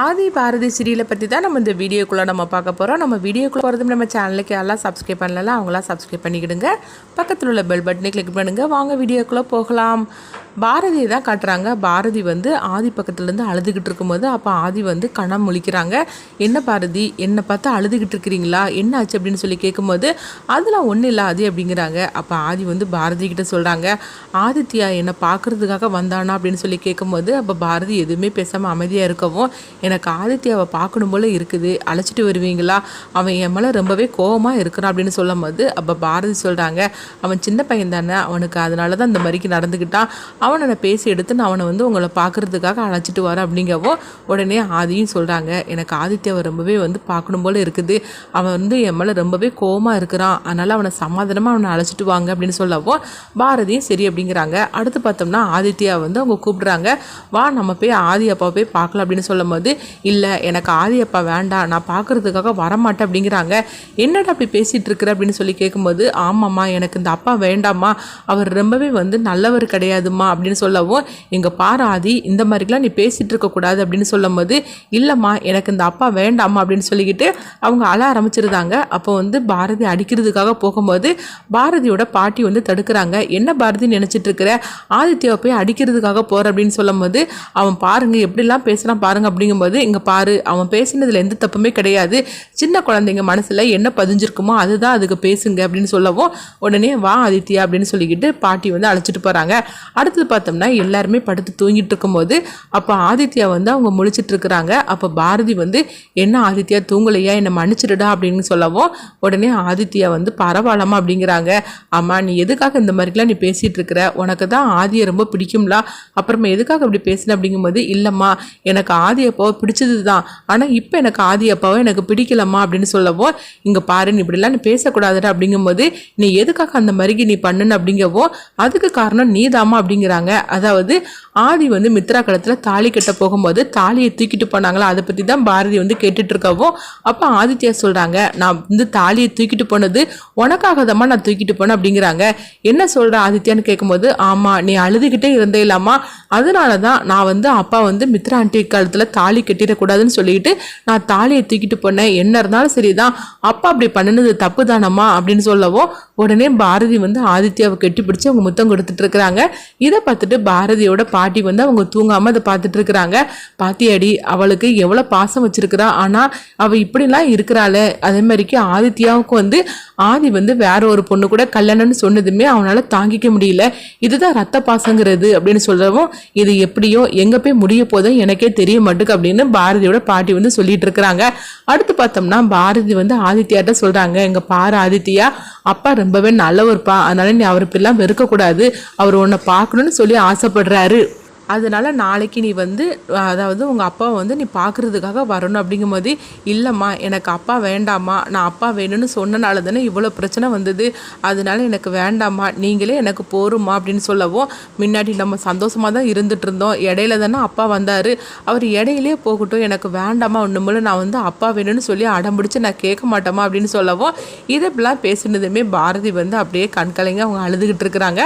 ஆதி பாரதி சீரியலை பற்றி தான் நம்ம இந்த வீடியோக்குள்ளே நம்ம பார்க்க போகிறோம் நம்ம வீடியோக்குள்ளே போகிறது நம்ம சேனலுக்கு எல்லாம் சப்ஸ்கிரைப் பண்ணலாம் அவங்களாம் சப்ஸ்கிரைப் பண்ணிக்கிடுங்க. பக்கத்தில் உள்ள பெல் பட்டனை கிளிக் பண்ணுங்கள் வாங்க வீடியோக்குள்ளே போகலாம். பாரதியை தான் காட்டுறாங்க. பாரதி வந்து ஆதி பக்கத்துலேருந்து அழுதுகிட்டு இருக்கும்போது அப்போ ஆதி வந்து கணம் முழிக்கிறாங்க. என்ன பாரதி? என்னை பார்த்து அழுதுகிட்டு இருக்கிறீங்களா? என்ன ஆச்சு அப்படின்னு சொல்லி கேட்கும்போது அதெல்லாம் ஒன்றும் இல்லை ஆதி அப்படிங்கிறாங்க. அப்போ ஆதி வந்து பாரதி கிட்ட சொல்கிறாங்க ஆதித்யா என்னை பார்க்கறதுக்காக வந்தானா? அப்படின்னு சொல்லி கேட்கும்போது அப்போ பாரதி எதுவுமே பேசாமல் அமைதியாக இருக்கவும் எனக்கு ஆதித்யாவை பார்க்கணும் போல இருக்குது. அழைச்சிட்டு வருவீங்களா? அவன் என் மேலே ரொம்பவே கோவமாக இருக்கிறான் அப்படின்னு சொல்லும் போது அப்போ பாரதி சொல்கிறாங்க அவன் சின்ன பையன் தானே அவனுக்கு அதனால தான் இந்த மாதிரிக்கு நடந்துக்கிட்டான் அவனை நான் பேசி எடுத்து நான் அவனை வந்து உங்களை பார்க்கறதுக்காக அழைச்சிட்டு வரேன் அப்படிங்கவோ உடனே ஆதியும் சொல்கிறாங்க எனக்கு ஆதித்யாவை ரொம்பவே வந்து பார்க்கணும் போல இருக்குது. அவன் வந்து என் மேலே ரொம்பவே கோவமாக இருக்கிறான். அதனால் அவனை சமாதானமாக அவனை அழைச்சிட்டு வாங்க அப்படின்னு சொல்லவும் பாரதியும் சரி அப்படிங்கிறாங்க. அடுத்து பார்த்தோம்னா ஆதித்யா வந்து அவங்க கூப்பிடுறாங்க வா நம்ம போய் ஆதி அப்பாவை போய் பார்க்கலாம் அப்படின்னு சொல்லும் போது இல்லை எனக்கு ஆதி அப்பா வேண்டாம். நான் பார்க்கறதுக்காக வரமாட்டேன் அப்படிங்கிறாங்க. என்னடா அப்படி பேசிகிட்டு இருக்கிற அப்படின்னு சொல்லி கேட்கும்போது ஆமாம்மா எனக்கு இந்த அப்பா வேண்டாம்மா. அவர் ரொம்பவே வந்து நல்லவர் கிடையாதும்மா அப்படின்னு சொல்லவும் எங்கள் பாரு ஆதி இந்த மாதிரிலாம் நீ பேசிகிட்டு இருக்கக்கூடாது அப்படின்னு சொல்லும் போது இல்லைம்மா எனக்கு இந்த அப்பா வேண்டாம்மா அப்படின்னு சொல்லிக்கிட்டு அவங்க அழ ஆரம்பிச்சிருந்தாங்க. அப்போ வந்து பாரதி அடிக்கிறதுக்காக போகும்போது பாரதியோட பாட்டி வந்து தடுக்கிறாங்க. என்ன பாரதி நினச்சிட்டு இருக்கிற ஆதித்யாவை போய் அடிக்கிறதுக்காக போகிற அப்படின்னு சொல்லும்போது அவன் பாருங்க எப்படிலாம் பேசுகிறான் பாருங்க அப்படிங்கும்போது இங்கே பாரு அவன் பேசினதில் எந்த தப்புமே கிடையாது. சின்ன குழந்தைங்க மனசில் என்ன பதிஞ்சிருக்குமோ அதுதான் அதுக்கு பேசுங்க அப்படின்னு சொல்லவும் உடனே வா ஆதித்யா அப்படின்னு சொல்லிக்கிட்டு பாட்டி வந்து அழைச்சிட்டு போகிறாங்க அடுத்தது பார்த்தோம்னா எல்லாருமே படுத்து தூங்கிட்டு இருக்கும்போது அப்போ ஆதித்யா வந்து அவங்க முழிச்சிட்டு இருக்கிறாங்க. அப்போ பாரதி வந்து என்ன ஆதித்யா தூங்கலையா? என்னை மன்னிச்சிடுடா அப்படின்னு சொல்லவும் உடனே ஆதித்யா வந்து பரவாயில்லம்மா அப்படிங்கிறாங்க. அம்மா நீ எதுக்காக இந்த மாதிரிலாம் நீ பேசிகிட்டு இருக்கிற? உனக்கு தான் ஆதியை ரொம்ப பிடிக்கும்லா. அப்புறமா எதுக்காக அப்படி பேசின? அப்படிங்கும்போது இல்லைம்மா எனக்கு ஆதி அப்போ பிடிச்சது தான் ஆனால் இப்போ எனக்கு ஆதி அப்பாவை எனக்கு பிடிக்கலம்மா அப்படின்னு சொல்லவும் இங்கே பாரு நீ இப்படிலாம் நீ பேசக்கூடாதுடா அப்படிங்கும்போது நீ எதுக்காக அந்த மாதிரிக்கு நீ பண்ணுன்னு அப்படிங்கவோ அதுக்கு காரணம் நீதாமா அப்படிங்கிறாங்க. அதாவது ஆதி வந்து மித்ரா களத்தில் தாலி கட்ட போகும்போது தாலியை தூக்கிட்டு போனாங்களா? அதை பற்றி தான் பாரதி வந்து கேட்டுட்டு இருக்கவோ அப்போ ஆதித்யா சொல்கிறாங்க நான் வந்து தாலியை தூக்கிட்டு போனது உனக்காக தான் நான் தூக்கிட்டு போனேன் அப்படிங்கிறாங்க. என்ன சொல்கிற ஆதித்யான்னு கேட்கும்போது ஆமாம் நீ அழுதுகிட்டே இருந்தே இல்லாமா அதனால தான் நான் வந்து அப்பா வந்து மித்ரா ஆண்டி காலத்தில் தாலி கட்டிடக்கூடாதுன்னு சொல்லிட்டு நான் தாலியை தூக்கிட்டு போனேன். என்ன இருந்தாலும் சரிதான். அப்பா அப்படி பண்ணினது தப்பு தானம்மா அப்படின்னு சொல்லவும் உடனே பாரதி வந்து ஆதித்யாவை கட்டி பிடிச்சி அவங்க முத்தம் கொடுத்துட்டு இருக்கிறாங்க இதை பார்த்துட்டு பாரதியோட பாட்டி வந்து அவங்க தூங்காமல் அதை பார்த்துட்டு இருக்கிறாங்க பாத்தியாடி அவளுக்கு எவ்வளோ பாசம் வச்சிருக்கிறா? ஆனால் அவள் இப்படிலாம் இருக்கிறாளே. அதே மாதிரிக்கு ஆதித்யாவுக்கு வந்து ஆதி வந்து வேற ஒரு பொண்ணு கூட கல்யாணம்னு சொன்னதுமே அவனால் தாங்கிக்க முடியல. இதுதான் ரத்த பாசங்கிறது அப்படின்னு சொல்லவும் இது எப்படியோ எங்கே போய் முடிய போதும் எனக்கே தெரிய மாட்டுக்கு அப்படின்னு பாரதியோட பாட்டி வந்து சொல்லிட்டு இருக்கிறாங்க அடுத்து பார்த்தோம்னா பாரதி வந்து ஆதித்யாட்ட சொல்கிறாங்க எங்கள் பாரு ஆதித்யா அப்பா ரொம்ப ரொம்பவே நல்லவர்ப்பா. அதனால நீ அவர் இப்பெல்லாம் வெறுக்கக்கூடாது. அவர் உன்னை பார்க்கணும்னு சொல்லி ஆசைப்படுறாரு. அதனால நாளைக்கு நீ வந்து அதாவது உங்கள் அப்பாவை வந்து நீ பார்க்குறதுக்காக வரணும் அப்படிங்கும்போது இல்லைம்மா எனக்கு அப்பா வேண்டாம்மா. நான் அப்பா வேணும்னு சொன்னனால தானே இவ்வளோ பிரச்சனை வந்தது. அதனால எனக்கு வேண்டாம்மா. நீங்களே எனக்கு போருமா அப்படின்னு சொல்லவும் முன்னாடி நம்ம சந்தோஷமாக தான் இருந்துட்டு இருந்தோம். இடையில தானே அப்பா வந்தார். அவர் இடையிலே போகட்டும் எனக்கு வேண்டாமா ஒன்றுமில்ல நான் வந்து அப்பா வேணும்னு சொல்லி அடம்பிடிச்சு நான் கேட்க மாட்டோமா அப்படின்னு சொல்லவும் இதை இப்படிலாம் பேசினதுமே பாரதி வந்து அப்படியே கண்கலைங்க அவங்க அழுதுகிட்டு இருக்கிறாங்க.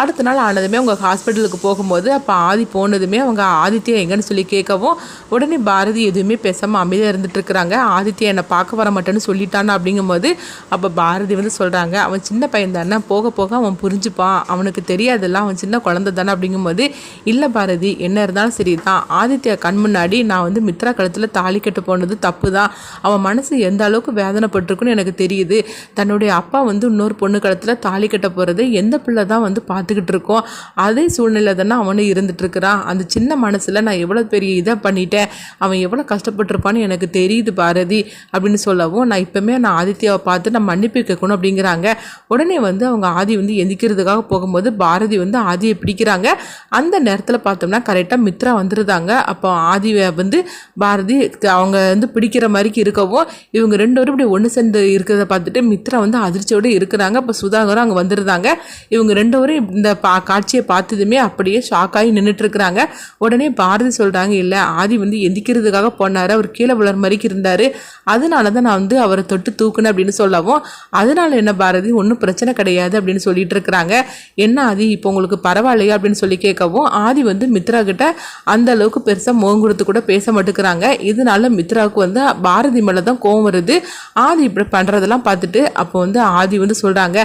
அடுத்த நாள் ஆனதுமே அவங்க ஹாஸ்பிட்டலுக்கு போகும்போது அப்போ ஆதி போனதுமே அவங்க ஆதித்யா எங்கன்னு சொல்லி கேட்கவும் உடனே பாரதி எதுவுமே பேசாமல் அமைதியாக இருந்துட்டுருக்குறாங்க. ஆதித்யா என்னை பார்க்க வர மாட்டேன்னு சொல்லிட்டான் அப்படிங்கும்போது அப்போ பாரதி வந்து சொல்கிறாங்க அவன் சின்ன பையன் தானே போக போக அவன் புரிஞ்சுப்பான். அவனுக்கு தெரியாதெல்லாம் அவன் சின்ன குழந்தை தானே அப்படிங்கும்போது இல்லை பாரதி என்ன இருந்தாலும் சரி தான் ஆதித்யா கண் முன்னாடி நான் வந்து மித்ரா கழுத்தில் தாலி கட்டு போனது தப்பு தான் அவன் மனசு எந்த அளவுக்கு வேதனைப்பட்டிருக்குன்னு எனக்கு தெரியுது. தன்னுடைய அப்பா வந்து இன்னொரு பொண்ணு கழுத்தில் தாலி கட்ட போகிறது எந்த பிள்ளை தான் வந்து பார்த்துக்கிட்டு இருக்கோம். அதே சூழ்நிலை தானே அவனும் இருந்துட்டு இருக்கிறான் அந்த சின்ன மனசில் நான் எவ்வளோ பெரிய இதை பண்ணிட்டேன்? அவன் எவ்வளோ கஷ்டப்பட்டிருப்பான்னு எனக்கு தெரியுது பாரதி அப்படின்னு சொல்லவும் நான் இப்போமே நான் ஆதித்யாவை பார்த்து நான் மன்னிப்பு கேட்கணும் அப்படிங்கிறாங்க. உடனே வந்து அவங்க ஆதி வந்து எந்திக்கிறதுக்காக போகும்போது பாரதி வந்து ஆதியை பிடிக்கிறாங்க. அந்த நேரத்தில் பார்த்தோம்னா கரெக்டாக மித்ரா வந்துருந்தாங்க அப்போ ஆதியை வந்து பாரதி அவங்க வந்து பிடிக்கிற மாதிரிக்கு இருக்கவும் இவங்க ரெண்டு பேரும் இப்படி ஒன்று சேர்ந்து இருக்கிறத பார்த்துட்டு மித்ரா வந்து அதிர்ச்சியோடு இருக்கிறாங்க. அப்போ சுதாகரும் அங்கே வந்துருந்தாங்க இவங்க ரெண்டு பேரும் இந்த பா காட்சியை பார்த்ததுமே அப்படியே ஷாக்காகி நின்றுட்டு சொல்லிட்டு இருக்கிறாங்க உடனே பாரதி சொல்கிறாங்க இல்லை ஆதி வந்து எந்திக்கிறதுக்காக போனார். அவர் கீழே விழர் மாதிரிக்கு இருந்தார். அதனால தான் நான் வந்து அவரை தொட்டு தூக்குனேன் அப்படின்னு சொல்லவும் அதனால என்ன பாரதி? ஒன்றும் பிரச்சனை கிடையாது அப்படின்னு சொல்லிட்டு இருக்கிறாங்க. என்ன ஆதி? இப்போ உங்களுக்கு பரவாயில்லையா? அப்படின்னு சொல்லி கேட்கவும் ஆதி வந்து மித்ரா கிட்ட அந்த அளவுக்கு பெருசாக முகம் கொடுத்து கூட பேச மாட்டேங்கிறாங்க. இதனால மித்ராவுக்கு வந்து பாரதி மேலே தான் கோவம் வருது. ஆதி இப்படி பண்ணுறதெல்லாம் பார்த்துட்டு அப்போ வந்து ஆதி வந்து சொல்கிறாங்க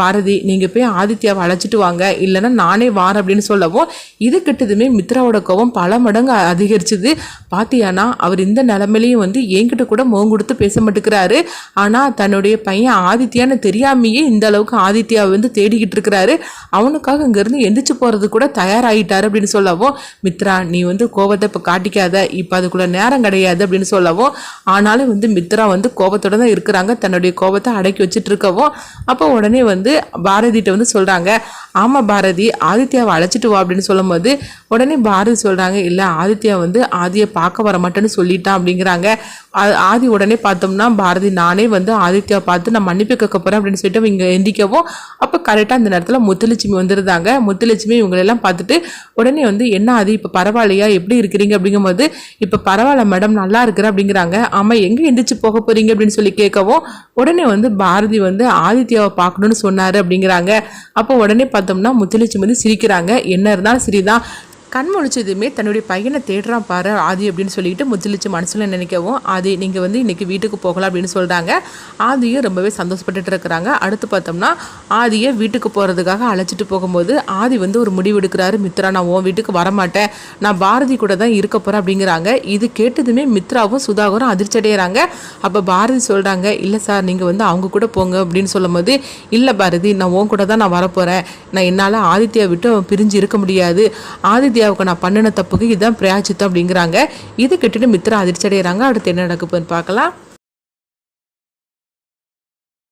பாரதி நீங்கள் போய் ஆதித்யாவை அழைச்சிட்டு வாங்க. இல்லைன்னா நானே வாரேன் அப்படின்னு சொல்லவும் இதுக்கிட்ட கேட்டதுமே மித்ராவோட கோவம் பல மடங்கு அதிகரிச்சுது. பாத்தியானா அவர் இந்த நிலமையிலையும் வந்து என்கிட்ட கூட முகம் கொடுத்து பேச மாட்டேங்கிறாரு. ஆனால் தன்னுடைய பையன் ஆதித்யான்னு தெரியாமையே இந்த அளவுக்கு ஆதித்யாவை வந்து தேடிக்கிட்டு இருக்கிறாரு. அவனுக்காக இங்கேருந்து எந்திரிச்சு போகிறது கூட தயாராகிட்டாரு அப்படின்னு சொல்லவும் மித்ரா நீ வந்து கோவத்தை இப்போ காட்டிக்காத. இப்போ அதுக்குள்ளே நேரம் கிடையாது அப்படின்னு சொல்லவும் ஆனாலும் வந்து மித்ரா வந்து கோபத்தோட தான் இருக்கிறாங்க. தன்னுடைய கோபத்தை அடக்கி வச்சுட்டு இருக்கவும் அப்போ உடனே வந்து பாரதிட்ட வந்து சொல்கிறாங்க ஆமாம் பாரதி ஆதித்யாவை அழைச்சிட்டு வா அப்படின்னு சொல்லும்போது Yeah. உடனே பாரதி சொல்கிறாங்க இல்லை ஆதித்யா வந்து ஆதியை பார்க்க வர மாட்டேன்னு சொல்லிட்டான் அப்படிங்கிறாங்க. ஆ- ஆதி உடனே பார்த்தோம்னா பாரதி நானே வந்து ஆதித்யாவை பார்த்து நான் மன்னிப்பு கேட்க போகிறேன் அப்படின்னு சொல்லிட்டு இங்கே எந்திக்கவும் அப்போ கரெக்டாக அந்த நேரத்தில் முத்துலட்சுமி வந்துருந்தாங்க. முத்துலட்சுமி இவங்களெல்லாம் பார்த்துட்டு உடனே வந்து என்ன ஆதி இப்போ பரவாயில்லையா? எப்படி இருக்கிறீங்க? அப்படிங்கும்போது இப்போ பரவாயில்ல மேடம் நல்லா இருக்கிற அப்படிங்கிறாங்க. ஆமாம் எங்கே எந்திரிச்சு போக போகிறீங்க அப்படின்னு சொல்லி கேட்கவும் உடனே வந்து பாரதி வந்து ஆதித்யாவை பார்க்கணும்னு சொன்னார் அப்படிங்கிறாங்க. அப்போ உடனே பார்த்தோம்னா முத்துலட்சுமி வந்து சிரிக்கிறாங்க. என்ன இருந்தாலும் சரிதான். கண் முழிச்சதுமே தன்னுடைய பையனை தேடுறான் பாரு ஆதி அப்படின்னு சொல்லிட்டு முத்துலிச்சு மனசில் நினைக்கவும் ஆதி நீங்கள் வந்து இன்றைக்கி வீட்டுக்கு போகலாம் அப்படின்னு சொல்கிறாங்க ஆதியும் ரொம்பவே சந்தோஷப்பட்டுட்டு இருக்கிறாங்க. அடுத்து பார்த்தோம்னா ஆதியை வீட்டுக்கு போகிறதுக்காக அழைச்சிட்டு போகும்போது ஆதி வந்து ஒரு முடிவு எடுக்கிறாரு மித்ரா நான் உன் வீட்டுக்கு வரமாட்டேன். நான் பாரதி கூட தான் இருக்க போகிறேன் அப்படிங்கிறாங்க. இது கேட்டதுமே மித்ராவும் சுதாகரும் அதிர்ச்சி அடைகிறாங்க அப்போ பாரதி சொல்கிறாங்க இல்லை சார் நீங்கள் வந்து அவங்க கூட போங்க அப்படின்னு சொல்லும்போது இல்லை பாரதி நான் உன் கூட தான் நான் வரப்போகிறேன் நான் என்னால் ஆதித்யா விட்டு பிரிஞ்சு இருக்க முடியாது. ஆதித்யா சூர்யாவுக்கு நான் பண்ணின தப்புக்கு இதுதான் பிரயாச்சித்தம் அப்படிங்கிறாங்க. இது கேட்டுட்டு மித்ரா அதிர்ச்சி அடைகிறாங்க அடுத்து என்ன நடக்குதுன்னு பார்க்கலாம்.